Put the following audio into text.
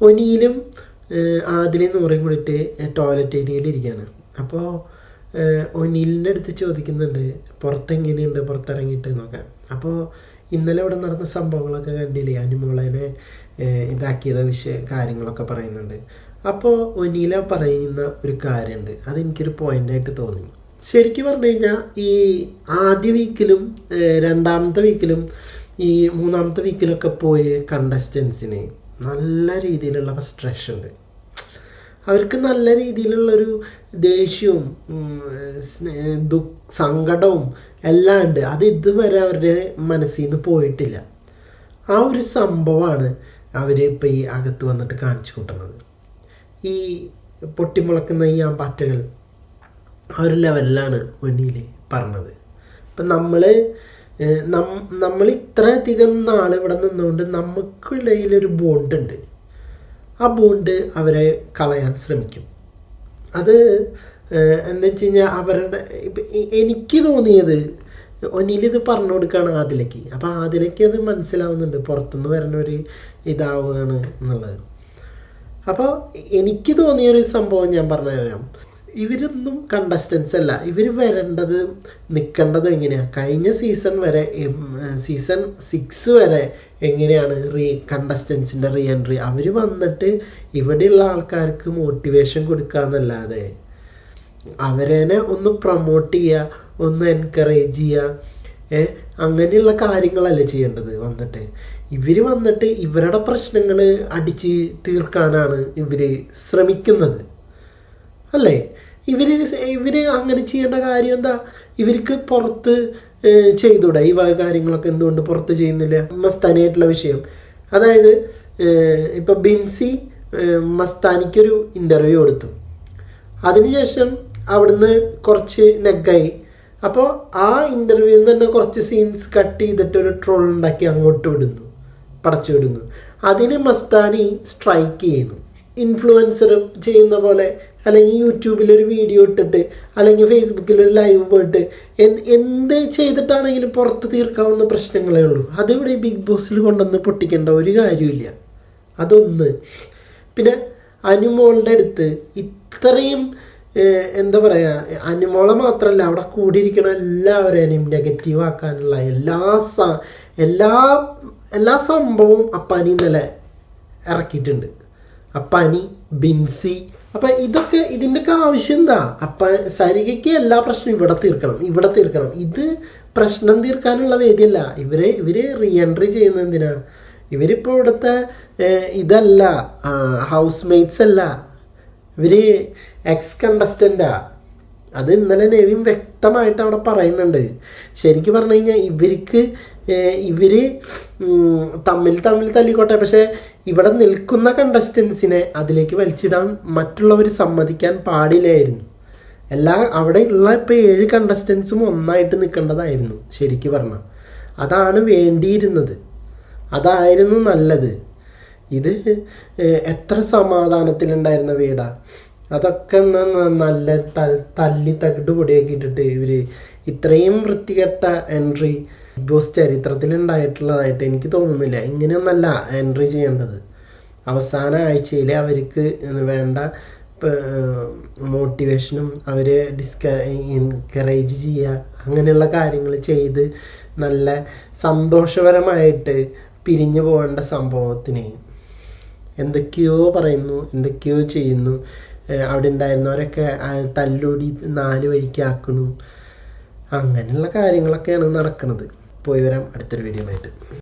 ഒനിയിലും ആദിലെന്ന് പറയും കൂടിയിട്ട് ടോയ്ലറ്റ് ഏരിയയിൽ ഇരിക്കുകയാണ് അപ്പോൾ ഒനിലിന്റെ അടുത്ത് ചോദിക്കുന്നുണ്ട് പുറത്തെങ്ങനെയുണ്ട് പുറത്തിറങ്ങിയിട്ട് നോക്കാം അപ്പോൾ ഇന്നലെ ഇവിടെ നടന്ന സംഭവങ്ങളൊക്കെ കണ്ടില്ലേ? അനുമോളേനെ ഇതാക്കിയത് വിഷയ കാര്യങ്ങളൊക്കെ പറയുന്നുണ്ട്. അപ്പോൾ ഒനീല പറയുന്ന ഒരു കാര്യമുണ്ട്. അതെനിക്കൊരു പോയിന്റായിട്ട് തോന്നി. ശരിക്കും പറഞ്ഞു കഴിഞ്ഞാൽ ഈ ആദ്യ വീക്കിലും രണ്ടാമത്തെ വീക്കിലും ഈ മൂന്നാമത്തെ വീക്കിലൊക്കെ പോയ കണ്ടസ്റ്റൻസിന് നല്ല രീതിയിലുള്ള ഫ്രസ്ട്രേഷൻ ഉണ്ട്. അവർക്ക് നല്ല രീതിയിലുള്ളൊരു ദേഷ്യവും ദു സങ്കടവും എല്ലാം ഉണ്ട്. അത് ഇതുവരെ അവരുടെ മനസ്സിൽ നിന്ന് പോയിട്ടില്ല. ആ ഒരു സംഭവമാണ് അവർ ഇപ്പം ഈ അകത്ത് വന്നിട്ട് കാണിച്ചു കൂട്ടുന്നത്. ഈ പൊട്ടിമുളക്കുന്ന ഈ ആമ്പാറ്റകൾ ആ ഒരു ലെവലിലാണ് ഒന്നിയിൽ പറഞ്ഞത്. ഇപ്പം നമ്മൾ നമ്മൾ ഇത്രയധികം നാൾ ഇവിടെ നിന്നുകൊണ്ട് നമുക്കിടയിലൊരു ബോണ്ടുണ്ട്. ആ ബോണ്ട് അവരെ കളയാൻ ശ്രമിക്കും. അത് എന്താ വെച്ച് കഴിഞ്ഞാൽ അവരുടെ എനിക്ക് തോന്നിയത് ഒന്നിൽ ഇത് പറഞ്ഞു കൊടുക്കുകയാണ് ആദിലേക്ക് അപ്പോൾ ആദിലേക്ക് അത് മനസ്സിലാവുന്നുണ്ട്. പുറത്തുനിന്ന് വരുന്ന ഒരു ഇതാവുകയാണ് എന്നുള്ളത്. അപ്പോൾ എനിക്ക് തോന്നിയൊരു സംഭവം ഞാൻ പറഞ്ഞുതരാം. ഇവരൊന്നും കണ്ടസ്റ്റൻസ് അല്ല. ഇവർ വരേണ്ടത് നിൽക്കേണ്ടത് എങ്ങനെയാണ് കഴിഞ്ഞ സീസൺ വരെ സീസൺ സിക്സ് വരെ എങ്ങനെയാണ് റീ കണ്ടസ്റ്റൻസിന്റെ റീ എൻട്രി അവർ വന്നിട്ട് ഇവിടെയുള്ള ആൾക്കാർക്ക് മോട്ടിവേഷൻ കൊടുക്കുക എന്നല്ലാതെ അവരേനെ ഒന്ന് പ്രൊമോട്ട് ചെയ്യുക ഒന്ന് എൻകറേജ് ചെയ്യുക അങ്ങനെയുള്ള കാര്യങ്ങളല്ലേ ചെയ്യേണ്ടത് വന്നിട്ട്. ഇവർ വന്നിട്ട് ഇവരുടെ പ്രശ്നങ്ങൾ അടിച്ച് തീർക്കാനാണ് ഇവർ ശ്രമിക്കുന്നത്. അല്ലേ? ഇവർ ഇവർ അങ്ങനെ ചെയ്യേണ്ട കാര്യം എന്താ? ഇവർക്ക് പുറത്ത് ചെയ്തൂടെ ഈ വക കാര്യങ്ങളൊക്കെ എന്തുകൊണ്ട് പുറത്ത് ചെയ്യുന്നില്ല? മസ്താനിയായിട്ടുള്ള വിഷയം. അതായത് ഇപ്പം ബിൻസി മസ്താനിക്കൊരു ഇന്റർവ്യൂ കൊടുത്തു. അതിനുശേഷം അവിടുന്ന് കുറച്ച് നെഗായി. അപ്പോൾ ആ ഇന്റർവ്യൂവിൽ തന്നെ കുറച്ച് സീൻസ് കട്ട് ചെയ്തിട്ട് ഒരു ട്രോൾ ഉണ്ടാക്കി അങ്ങോട്ട് വിടുന്നു. പടച്ചു വിടുന്നു. അതിന് മസ്താനി സ്ട്രൈക്ക് ചെയ്യുന്നു. ഇൻഫ്ലുവൻസർ ചെയ്യുന്ന പോലെ അല്ലെങ്കിൽ യൂട്യൂബിൽ ഒരു വീഡിയോ ഇട്ടിട്ട് അല്ലെങ്കിൽ ഫേസ്ബുക്കിൽ ഒരു ലൈവ് പോയിട്ട് എന്ത് ചെയ്തിട്ടാണെങ്കിലും പുറത്ത് തീർക്കാവുന്ന പ്രശ്നങ്ങളേ ഉള്ളൂ. അതിവിടെ ബിഗ് ബോസിൽ കൊണ്ടുവന്ന് പൊട്ടിക്കേണ്ട ഒരു കാര്യമില്ല അതൊന്ന്. പിന്നെ അനുമോളുടെ അടുത്ത് ഇത്രയും എന്താ പറയുക അനുമോളെ മാത്രമല്ല അവിടെ കൂടിയിരിക്കണ എല്ലാവരെയും നെഗറ്റീവ് ആക്കാനുള്ള എല്ലാ സ എല്ലാ എല്ലാ സംഭവവും അപ്പാനി ഇന്നലെ ഇറക്കിയിട്ടുണ്ട്. അപ്പാനി ബിൻസി. അപ്പം ഇതൊക്കെ ഇതിന്റെയൊക്കെ ആവശ്യം എന്താ? അപ്പ സരികയ്ക്ക് എല്ലാ പ്രശ്നവും ഇവിടെ തീർക്കണം ഇവിടെ തീർക്കണം. ഇത് പ്രശ്നം തീർക്കാനുള്ള വേദിയല്ല. ഇവരെ ഇവർ റീ എൻട്രി ചെയ്യുന്നത് എന്തിനാ? ഇവരിപ്പോൾ ഇവിടുത്തെ ഇതല്ല ഹൗസ് മെയ്റ്റ്സ് അല്ല. ഇവർ എക്സ് കണ്ടസ്റ്റന്റാ അത് ഇന്നലെ നെവിൻ വ്യക്തമായിട്ട് അവിടെ പറയുന്നുണ്ട്. ശരിക്കും പറഞ്ഞു കഴിഞ്ഞാൽ ഇവർക്ക് ഇവർ തമ്മിൽ തമ്മിൽ തല്ലിക്കോട്ടെ. പക്ഷേ ഇവിടെ നിൽക്കുന്ന കണ്ടസ്റ്റൻസിനെ അതിലേക്ക് വലിച്ചിടാൻ മറ്റുള്ളവർ സമ്മതിക്കാൻ പാടില്ലായിരുന്നു. എല്ലാ അവിടെ ഉള്ള ഇപ്പോൾ ഏഴ് കണ്ടസ്റ്റൻസും ഒന്നായിട്ട് നിൽക്കേണ്ടതായിരുന്നു ശരിക്കും പറഞ്ഞാൽ അതാണ് വേണ്ടിയിരുന്നത്. അതായിരുന്നു നല്ലത്. ഇത് എത്ര സമാധാനത്തിലുണ്ടായിരുന്ന വീടാ. അതൊക്കെ നല്ല തല്ലി തകിട് പൊടിയാക്കിയിട്ടിട്ട് ഇവർ ഇത്രയും വൃത്തികെട്ട എൻട്രി ബിഗ് ബോസ് ചരിത്രത്തിൽ ഉണ്ടായിട്ടുള്ളതായിട്ട് എനിക്ക് തോന്നുന്നില്ല. ഇങ്ങനെയൊന്നല്ല എൻട്രി ചെയ്യേണ്ടത്. അവസാന ആഴ്ചയിൽ അവർക്ക് വേണ്ട മോട്ടിവേഷനും അവരെ ഡിസ്ക എൻകറേജ് ചെയ്യുക അങ്ങനെയുള്ള കാര്യങ്ങൾ ചെയ്ത് നല്ല സന്തോഷപരമായിട്ട് പിരിഞ്ഞു പോകേണ്ട സംഭവത്തിന് എന്തൊക്കെയോ പറയുന്നു എന്തൊക്കെയോ ചെയ്യുന്നു. അവിടെ ഉണ്ടായിരുന്നവരൊക്കെ തല്ലോടി നാല് വഴിക്കാക്കണു അങ്ങനെയുള്ള കാര്യങ്ങളൊക്കെയാണ് നടക്കുന്നത് പോയി വരാം. അടുത്തൊരു വീഡിയോ ആയിട്ട്.